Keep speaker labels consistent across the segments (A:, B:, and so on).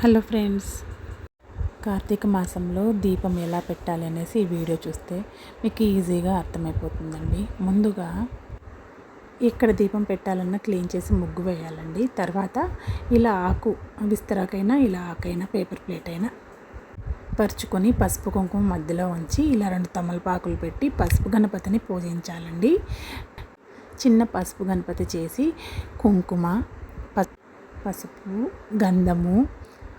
A: Hello friends. Karthika మాసంలో దీపం ఎలా పెట్టాలి అనేసి ఈ వీడియో చూస్తే మీకు ఈజీగా అర్థమైపోతుందండి. ముందుగా ఎక్కడ దీపం పెట్టాలన్నా క్లీన్ చేసి ముగ్గు వేయాలండి. తర్వాత ఇలా ఆకు విస్తరాకైనా ఇలా ఆకైనా పేపర్ ప్లేట్ అయినా పరుచుకొని పసుపు కుంకుమ మధ్యలో ఉంచి ఇలా రెండు తమలపాకులు పెట్టి పసుపు గణపతిని పూజించాలండి. చిన్న పసుపు గణపతి చేసి కుంకుమ పసుపు గంధము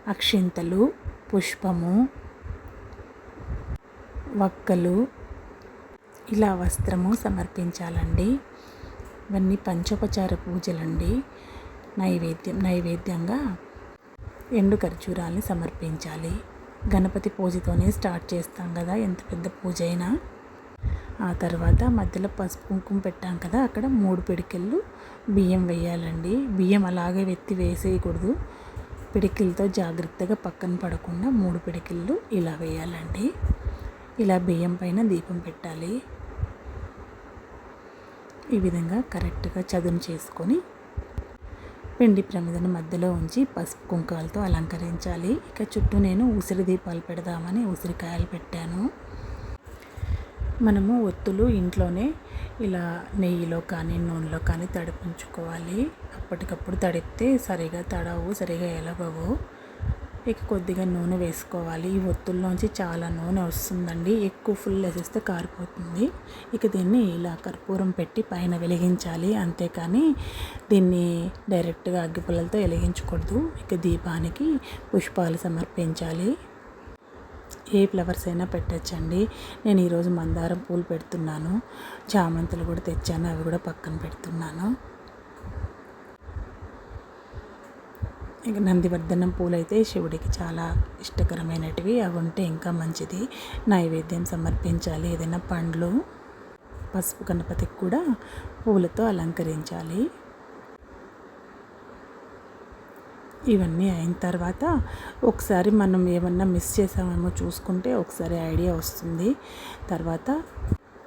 A: అక్షింతలు పుష్పము వక్కలు. ఇలా వస్త్రము సమర్పించాలండి. ఇవన్నీ పంచోపచార పూజలండి. నైవేద్యం నైవేద్యంగా ఎండు ఖర్జూరాల్ని సమర్పించాలి. గణపతి పూజతోనే స్టార్ట్ చేస్తాం కదా ఎంత పెద్ద పూజ అయినా. ఆ తర్వాత మధ్యలో పసుపు కుంకుమ పెట్టాం కదా అక్కడ మూడు పిడికెళ్ళు బియ్యం వేయాలండి. బియ్యం అలాగే వెత్తి వేసేయకూడదు. పిడికిలతో జాగ్రత్తగా పక్కన పడకుండా మూడు పిడికిళ్ళు ఇలా వేయాలండి. ఇలా బియ్యం పైన దీపం పెట్టాలి. ఈ విధంగా కరెక్ట్గా చదును చేసుకొని పిండి ప్రమిదను మధ్యలో ఉంచి పసుపు కుంకాలతో అలంకరించాలి. ఇక చుట్టూ నేను ఉసిరి దీపాలు పెడదామని ఉసిరికాయలు పెట్టాను. మనము ఒత్తులు ఇంట్లోనే ఇలా నెయ్యిలో కానీ నూనెలో కానీ తడిపించుకోవాలి. అప్పటికప్పుడు తడిపితే సరిగా తడవు సరిగా ఎలగవు. ఇక కొద్దిగా నూనె వేసుకోవాలి. ఈ ఒత్తుల్లోంచి చాలా నూనె వస్తుందండి. ఎక్కువ ఫుల్ వేసేస్తే కారిపోతుంది. ఇక దీన్ని ఇలా కర్పూరం పెట్టి పైన వెలిగించాలి. అంతేకాని దీన్ని డైరెక్ట్గా అగ్గిపుల్లలతో వెలిగించకూడదు. ఇక దీపానికి పుష్పాలు సమర్పించాలి. ఏ ఫ్లవర్స్ అయినా పెట్టచ్చండి. నేను ఈరోజు మందారం పూలు పెడుతున్నాను. చామంతులు కూడా తెచ్చాను. అవి కూడా పక్కన పెడుతున్నాను. ఇక నందివర్ధనం పూలు అయితే శివుడికి చాలా ఇష్టకరమైనటివి. అవి ఉంటే ఇంకా మంచిది. నైవేద్యం సమర్పించాలి. ఏదైనా పండ్లు పసుపు గణపతికి కూడా పూలతో అలంకరించాలి. ఇవన్నీ అయిన తర్వాత ఒకసారి మనం ఏమన్నా మిస్ చేసామేమో చూసుకుంటే ఒకసారి ఐడియా వస్తుంది. తర్వాత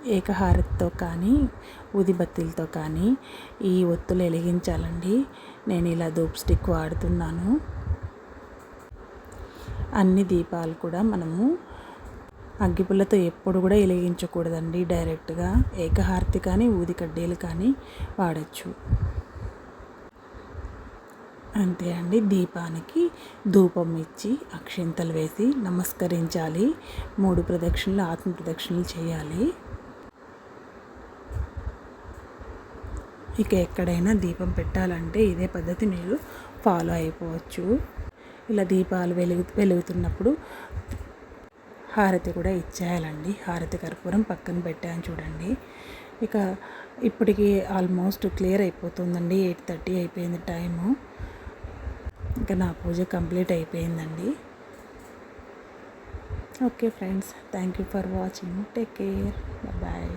A: ఏకహారతితో కానీ ఉదిబత్తిలతో కానీ ఈ ఒత్తులు వెలిగించాలండి. నేను ఇలా ధూప్ స్టిక్ వాడుతున్నాను. అన్ని దీపాలు కూడా మనము అగ్గిపుల్లతో ఎప్పుడు కూడా వెలిగించకూడదండి. డైరెక్ట్గా ఏకహారతి కానీ ఊది కడ్డీలు కానీ వాడచ్చు. అంతే అండి. దీపానికి ధూపం ఇచ్చి అక్షింతలు వేసి నమస్కరించాలి. మూడు ప్రదక్షిణలు ఆత్మ ప్రదక్షిణలు చేయాలి. ఇక ఎక్కడైనా దీపం పెట్టాలంటే ఇదే పద్ధతి మీరు ఫాలో అయిపోవచ్చు. ఇలా దీపాలు వెలుగు వెలుగుతున్నప్పుడు హారతి కూడా ఇచ్చేయాలండి. హారతి కర్పూరం పక్కన పెట్టాను చూడండి. ఇక ఇప్పటికి ఆల్మోస్ట్ క్లియర్ అయిపోతుందండి. ఎయిట్ థర్టీ అయిపోయింది టైము. ఇంకా నా పూజ కంప్లీట్ అయిపోయిందండి. Okay friends thank you for watching. Take care. Bye